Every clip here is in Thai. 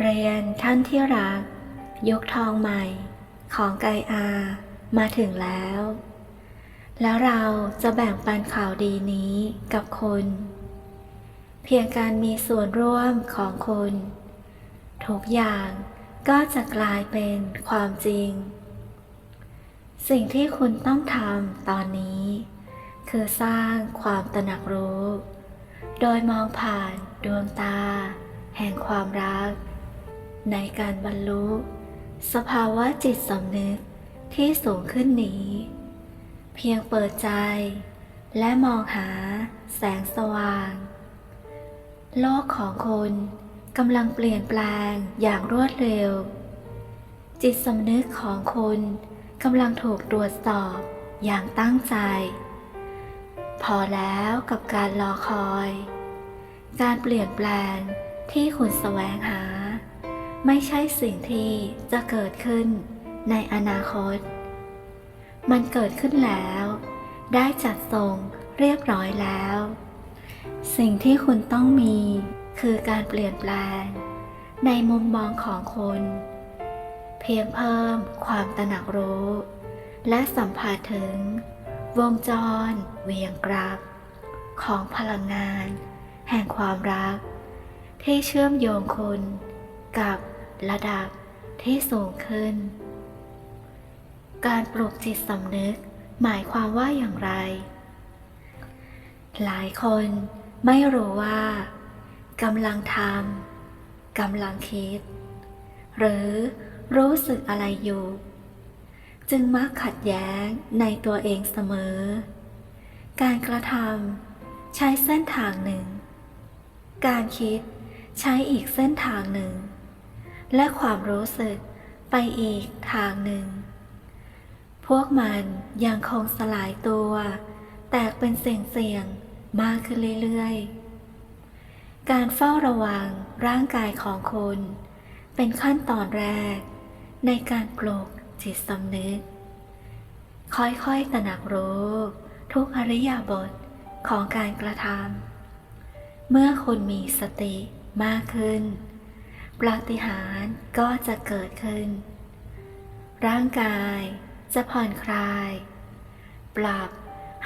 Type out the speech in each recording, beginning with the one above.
เรียนท่านที่รักยุคทองใหม่ ของไกอามาถึงแล้ว แล้วเราจะแบ่งปันข่าวดีนี้กับคุณเพียงการมีส่วนร่วมของคุณทุกอย่างก็จะกลายเป็นความจริง สิ่งที่คุณต้องทำตอนนี้ คือสร้างความตระหนักรู้ โดยมองผ่านดวงตา แห่งความรัก ในการบรรลุ สภาวะจิตสำนึกที่สูงขึ้นนี้ เพียงเปิดใจ และมองหาแสงสว่าง โลกของคุณกำลังเปลี่ยนแปลงอย่างรวดเร็ว จิตสำนึกของคุณกำลังถูกตรวจสอบอย่างตั้งใจ พอแล้วกับการรอคอย การเปลี่ยนแปลงที่คุณแสวงหา ไม่ใช่สิ่งที่จะเกิดขึ้นในอนาคต มันเกิดขึ้นแล้ว ได้จัดส่งเรียบร้อยแล้ว สิ่งที่คุณต้องมีคือการเปลี่ยนแปลง ในมุมมองของคุณ เพียงเพิ่มความตระหนักรู้ และสัมผัสถึง วงจร เวียงกราฟของพลังงาน แห่งความรัก ที่เชื่อมโยงคุณกับ ระดับที่สูงขึ้น การปลุกจิตสำนึกหมายความว่าอย่างไร หลายคนไม่รู้ว่ากำลังทำกำลังคิด หรือรู้สึกอะไรอยู่ จึงมักขัดแย้งในตัวเองเสมอ การกระทำใช้เส้นทางหนึ่ง การคิดใช้อีกเส้นทางหนึ่ง และความรู้สึกไปอีกทางหนึ่ง พวกมันยังคงสลายตัว แตกเป็นเสี่ยงๆ มากขึ้นเรื่อยๆ การเฝ้าระวังร่างกายของคุณ เป็นขั้นตอนแรก ในการปลุกจิตสำนึก ค่อยๆตระหนักรู้ทุกอริยาบทของการกระทำเมื่อคุณมีสติมากขึ้น ปาฏิหาริย์ก็จะเกิดขึ้น ร่างกายจะผ่อนคลาย ปรับ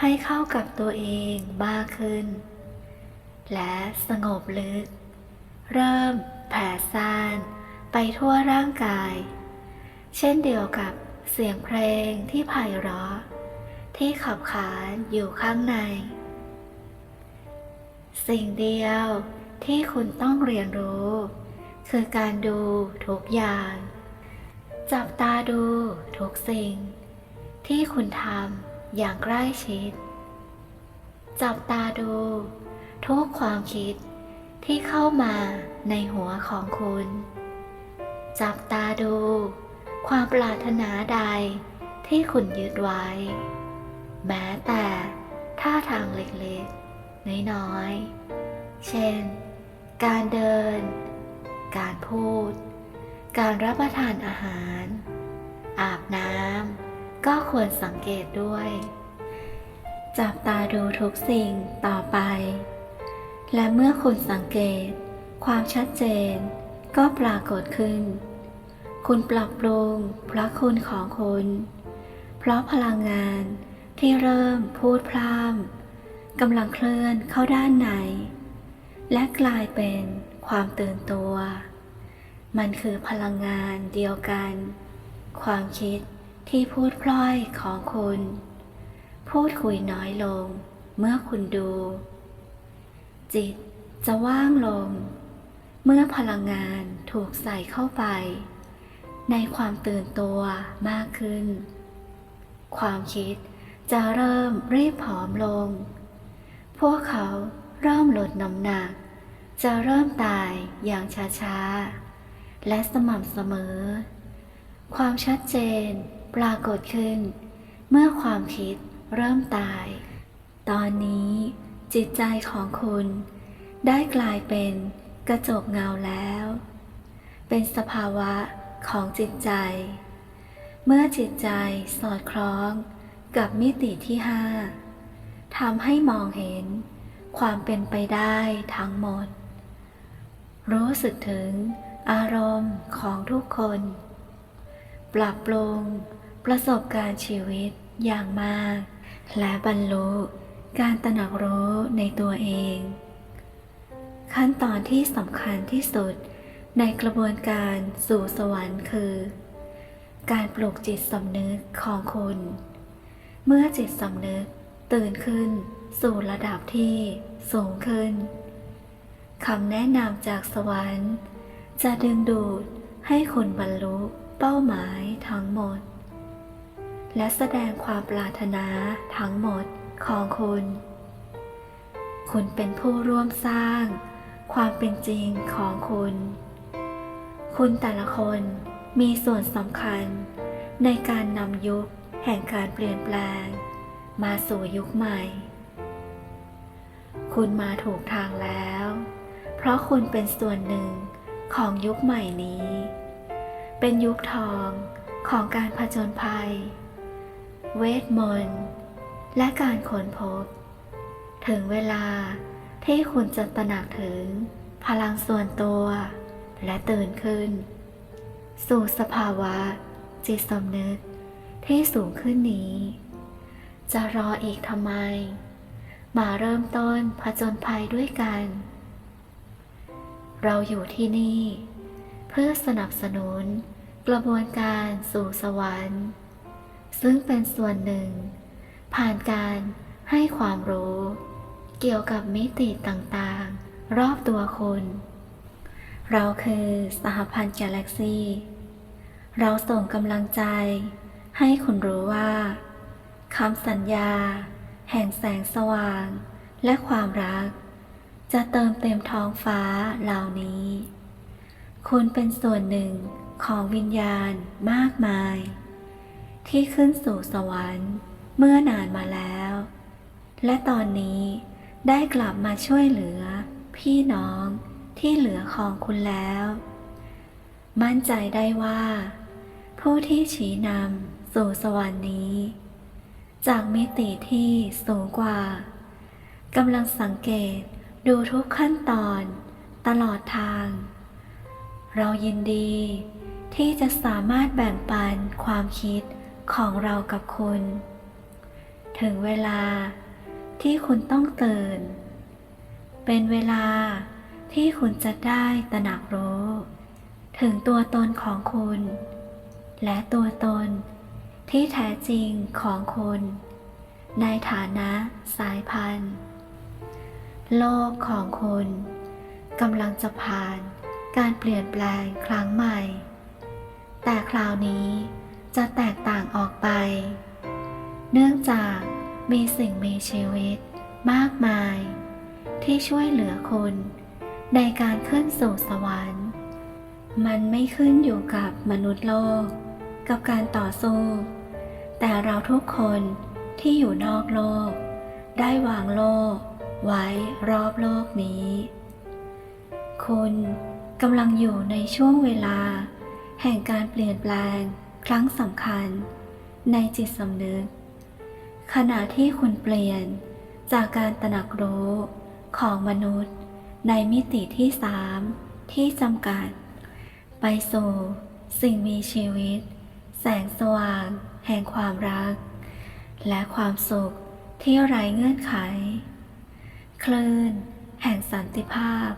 ให้เข้ากับตัวเองมากขึ้น และสงบลึก เริ่มแผ่ซ่านไปทั่วร่างกาย เช่นเดียวกับเสียงเพลงที่ไพเราะ ที่ขับขานอยู่ข้างใน สิ่งเดียวที่คุณต้องเรียนรู้ คือการดูทุกอย่าง จับตาดูทุกสิ่ง ที่คุณทำอย่างใกล้ชิด จับตาดู ทุกความคิดที่เข้ามาในหัวของคุณ จับตาดู ความปรารถนาใดที่คุณยึดไว้ แม้แต่ท่าทางเล็กๆ น้อยๆ เช่น การเดิน การพูด การรับประทานอาหาร อาบน้ำก็ควรสังเกตด้วย จับตาดูทุกสิ่งต่อไป และเมื่อคุณสังเกต ความชัดเจนก็ปรากฏขึ้น คุณปรับปรุงพระคุณของคุณ เพราะพลังงานที่เริ่มพูดพร่ำกำลังเคลื่อนเข้าด้านใน และกลายเป็น ความตื่นตัว มันคือพลังงานเดียวกัน ความคิดที่พูดพล่อยของคุณ พูดคุยน้อยลงเมื่อคุณดู จิตจะว่างลง เมื่อพลังงานถูกใส่เข้าไป ในความตื่นตัวมากขึ้น ความคิดจะเริ่มรีบผอมลง พวกเขาเริ่มลดน้ำหนัก จะเริ่มตายอย่างช้าๆ และสม่ำเสมอ ความชัดเจนปรากฏขึ้น เมื่อความคิดเริ่มตาย ตอนนี้จิตใจของคุณ ได้กลายเป็นกระจกเงาแล้ว เป็นสภาวะของจิตใจ เมื่อจิตใจสอดคล้องกับมิติที่ห้าทำให้มองเห็นความเป็นไปได้ทั้งหมด รู้สึกถึงอารมณ์ของทุกคน ปรับปรุงประสบการณ์ชีวิตอย่างมาก และบรรลุการตระหนักรู้ในตัวเอง ขั้นตอนที่สำคัญที่สุดในกระบวนการสู่สวรรค์คือ การปลุกจิตสำนึกของคุณ เมื่อจิตสำนึกตื่นขึ้นสู่ระดับที่สูงขึ้น คำแนะนำจากสวรรค์ จะดึงดูดให้คุณบรรลุเป้าหมายทั้งหมด และแสดงความปรารถนาทั้งหมดของคุณ คุณเป็นผู้ร่วมสร้าง ความเป็นจริงของคุณ คุณแต่ละคนมีส่วนสำคัญในการนำยุคแห่งการเปลี่ยนแปลง มาสู่ยุคใหม่ คุณมาถูกทางแล้ว เพราะคุณเป็นส่วนหนึ่งของยุคใหม่นี้ เป็นยุคทองของการผจญภัย เวทมนต์และการค้นพบ ถึงเวลาที่คุณจะตระหนักถึงพลังส่วนตัว และตื่นขึ้น สู่สภาวะจิตสำนึกที่สูงขึ้นนี้ จะรออีกทำไม มาเริ่มต้นผจญภัยด้วยกัน เราอยู่ที่นี่ เพื่อสนับสนุนกระบวนการสู่สวรรค์ ซึ่งเป็นส่วนหนึ่ง ผ่านการให้ความรู้ เกี่ยวกับมิติต่างๆ รอบตัวคุณ เราคือสหพันธ์กาแล็กซี่ เราส่งกำลังใจ ให้คุณรู้ว่าคำสัญญา แห่งแสงสว่างและความรัก จะเติมเต็มท้องฟ้าเหล่านี้ คุณเป็นส่วนหนึ่งของวิญญาณมากมาย ที่ขึ้นสู่สวรรค์เมื่อนานมาแล้ว และตอนนี้ได้กลับมาช่วยเหลือ พี่น้องที่เหลือของคุณแล้ว มั่นใจได้ว่า ผู้ที่ชี้นำสู่สวรรค์นี้ จากมิติที่สูงกว่ากำลังสังเกต ดูทุกขั้นตอนตลอดทาง เรายินดีที่จะสามารถแบ่งปันความคิดของเรากับคุณ ถึงเวลาที่คุณต้องตื่น เป็นเวลาที่คุณจะได้ตระหนักรู้ ถึงตัวตนของคุณ และตัวตนที่แท้จริงของคุณ ในฐานะสายพันธุ์ โลกของคุณกำลังจะผ่านการเปลี่ยนแปลงครั้งใหม่ แต่คราวนี้จะแตกต่างออกไป เนื่องจากมีสิ่งมีชีวิตมากมาย ที่ช่วยเหลือคุณในการขึ้นสู่สวรรค์ มันไม่ขึ้นอยู่กับมนุษย์โลก กับการต่อสู้ แต่เราทุกคนที่อยู่นอกโลก ได้วางโลก ไว้รอบโลกนี้ คุณกำลังอยู่ในช่วงเวลา แห่งการเปลี่ยนแปลงครั้งสำคัญ ในจิตสำนึก ขณะที่คุณเปลี่ยนจากการตระหนักรู้ของมนุษย์ในมิติที่สามที่จำกัด ไปสู่สิ่งมีชีวิต แสงสว่าง แห่งความรัก และความสุขที่ไร้เงื่อนไข คลื่น แห่งสันติภาพ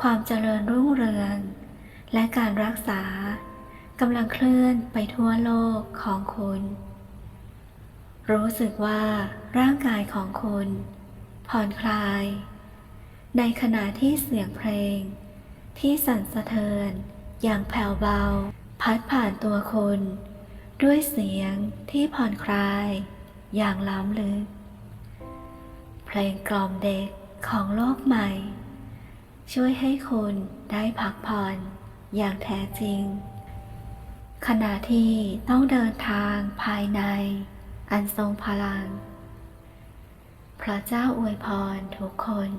ความเจริญรุ่งเรือง และการรักษากำลังเคลื่อนไปทั่วโลกของคุณ รู้สึกว่าร่างกายของคุณผ่อนคลาย ในขณะที่เสียงเพลง ที่สั่นสะเทือนอย่างแผ่วเบา พัดผ่านตัวคุณ ด้วยเสียงที่ผ่อนคลาย อย่างล้ำลึก ลงกล่อมเด็กของโลกใหม่ ช่วยให้คุณได้พักผ่อนอย่างแท้จริง ขณะที่ต้องเดินทางภายใน อันทรงพลัง พระเจ้าอวยพรทุกคน